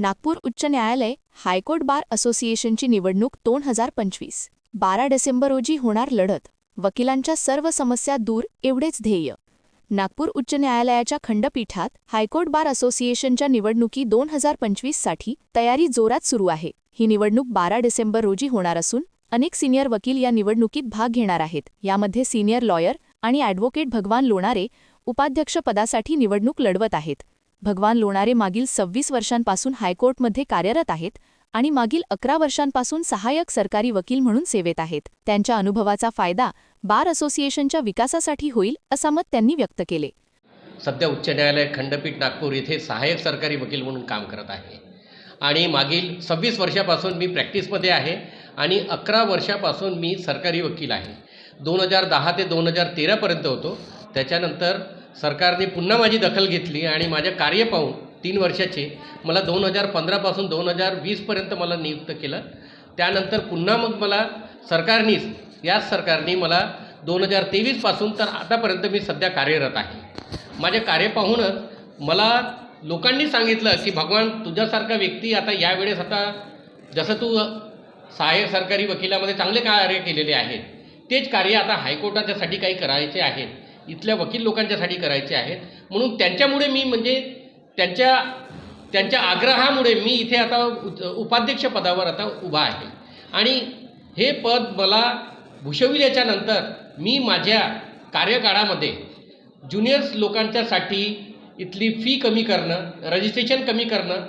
नागपूर उच्च न्यायालय high court bar असोसिएशनची निवडणूक दोन हजार पंचवीस. बारा डिसेंबर रोजी होणार लढत. वकिलांच्या सर्व समस्या दूर एवढेच ध्येय. नागपूर उच्च न्यायालयाच्या खंडपीठात हायकोर्ट बार असोसिएशनच्या निवडणुकी दोन हजार पंचवीससाठी तयारी जोरात सुरू आहे. ही निवडणूक बारा डिसेंबर रोजी होणार असून अनेक सिनियर वकील या निवडणुकीत भाग घेणार आहेत. यामध्ये सिनियर लॉयर आणि ॲडव्होकेट भगवान लोणारे उपाध्यक्षपदासाठी निवडणूक लढवत आहेत. भगवान लोणारे मागील सव्वीस वर्षांपासून हायकोर्टमध्ये कार्यरत आहेत आणि मागील अकरा वर्षांपासून सहाय्यक सरकारी वकील म्हणून सेवेत आहेत. त्यांच्या अनुभवाचा फायदा बार असोसिएशनच्या विकासासाठी होईल असा मत त्यांनी व्यक्त केले. सध्या उच्च न्यायालय खंडपीठ नागपूर येथे सहाय्यक सरकारी वकील म्हणून काम करत आहे. आणि मागील सव्वीस वर्षापासून मी प्रॅक्टिसमध्ये आहे आणि अकरा वर्षापासून मी सरकारी वकील आहे. दोन हजार दहा ते दोन हजार तेरापर्यंत होतो. त्याच्यानंतर सरकारने पुन्हा माझी दखल घेतली आणि माझे कार्य पाहून तीन वर्षाचे मला दोन हजार पंधरापासून दोन हजार वीसपर्यंत मला नियुक्त केलं. त्यानंतर पुन्हा मग मला सरकारनीच याच सरकारने मला दोन हजार तेवीसपासून तर आतापर्यंत मी सध्या कार्यरत आहे. माझे कार्य पाहूनच मला लोकांनी सांगितलं की भगवान तुझ्यासारखा व्यक्ती आता यावेळेस आता जसं तू सहाय्यक सरकारी वकिलामध्ये चांगले कार्य केलेले आहेत तेच कार्य आता हायकोर्टाच्यासाठी काही करायचे आहेत. इथल्या वकील लोकांच्यासाठी करायचे आहेत. म्हणून त्यांच्यामुळे मी म्हणजे त्यांच्या त्यांच्या आग्रहामुळे मी इथे आता उ- उपाध्यक्ष पदावर आता उभा आहे. आणि हे पद मला भूषविल्याच्यानंतर मी माझ्या कार्यकाळामध्ये ज्युनियर्स लोकांच्यासाठी इथली फी कमी करणं रजिस्ट्रेशन कमी करणं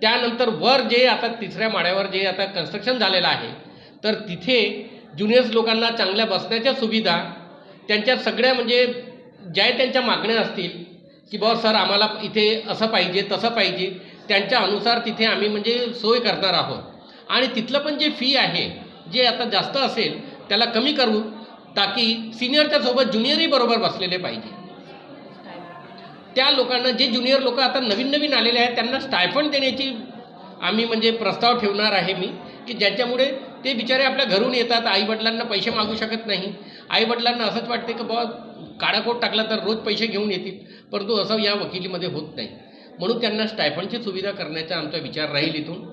त्यानंतर वर जे आता तिसऱ्या माळ्यावर जे आता कन्स्ट्रक्शन झालेलं आहे तर तिथे ज्युनियर्स लोकांना चांगल्या बसण्याच्या सुविधा त्यांच्या सगळ्या म्हणजे ज्या त्यांच्या मागण्या असतील की बॉ सर आम्हाला इथे असं पाहिजे तसं पाहिजे त्यांच्या अनुसार तिथे आम्ही म्हणजे सोय करणार आहोत. आणि तिथलं पण जे फी आहे जे आता जास्त असेल त्याला कमी करू ताकी सिनियरच्या सोबत ज्युनियरही बरोबर बसलेले पाहिजे. त्या लोकांना जे ज्युनियर लोक आता नवीन नवीन आलेले आहेत त्यांना स्टायफंड देण्याची आम्ही म्हणजे प्रस्ताव ठेवणार आहे मी की ज्याच्यामुळे ते बिचारे आपल्या घरून येतात आईवडिलांना पैसे मागू शकत नाही. आईवडिलांना असंच वाटते की बुवा काळाकोट टाकला तर रोज पैसे घेऊन येतील. परंतु असं या वकिलीमध्ये होत नाही. म्हणून त्यांना स्टायफंडची सुविधा करण्याचा आमचा विचार राहील इथून.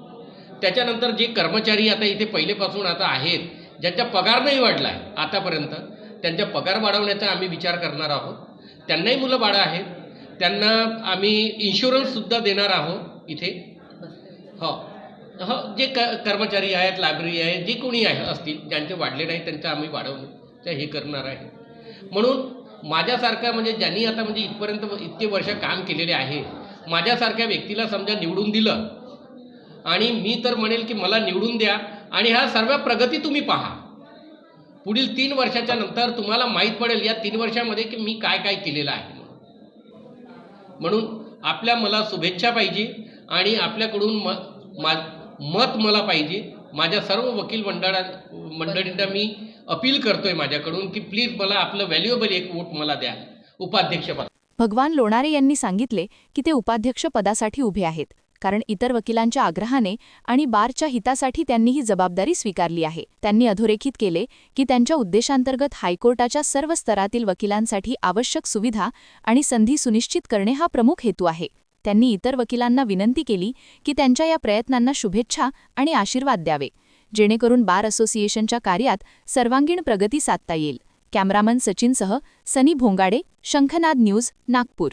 त्याच्यानंतर जे कर्मचारी आता इथे पहिलेपासून आता आहेत ज्यांचा पगार नाही वाढला आहे आतापर्यंत त्यांचा पगार वाढवण्याचा आम्ही विचार करणार आहोत. त्यांनाही मुलं बाळं आहेत. त्यांना आम्ही इन्शुरन्ससुद्धा देणार आहोत इथे. हो. हो जे क कर्मचारी आहेत लायब्ररी आहे जे कोणी आहे असतील ज्यांचे वाढले नाही त्यांचं आम्ही वाढवण्याचं हे करणार आहे. म्हणून माझ्यासारखा म्हणजे ज्यांनी आता म्हणजे इथपर्यंत इतके वर्ष काम केलेले आहे माझ्यासारख्या व्यक्तीला समजा निवडून दिलं आणि मी तर म्हणेल की मला निवडून द्या आणि ह्या सर्व प्रगती तुम्ही पहा. पुढील तीन वर्षाच्या नंतर तुम्हाला माहीत पडेल या तीन वर्षामध्ये की मी काय काय केलेलं आहे. म्हणून आपल्या मला शुभेच्छा पाहिजे आणि आपल्याकडून म मा मत मला पाहिजे. माझ्या सर्व वकील मंडळा मंडळींना मी अपील करतोय माझ्याकडून की प्लीज मला आपलं व्हॅल्युएबल एक वोट मला द्या. उपाध्यक्षपद भगवान लोणारे यांनी सांगितले की ते उपाध्यक्ष पदासाठी उभे आहेत. कारण इतर वकिलांच्या आग्रहाने आणि बारच्या हितासाठी त्यांनी ही जबाबदारी स्वीकारली आहे. त्यांनी अधोरेखित केले की त्यांच्या उद्देशांतर्गत हायकोर्टाच्या सर्व स्तरातील वकिलांसाठी आवश्यक सुविधा आणि संधी सुनिश्चित करणे हा प्रमुख हेतू आहे. त्यांनी इतर वकिलांना विनंती केली की त्यांच्या या प्रयत्नांना शुभेच्छा आणि आशीर्वाद द्यावे. जेणेकरून बार असोसिएशनच्या कार्यात सर्वांगीण प्रगती साधता येईल. कॅमेरामन सचिनसह सनी भोंगाडे शंखनाद न्यूज नागपूर.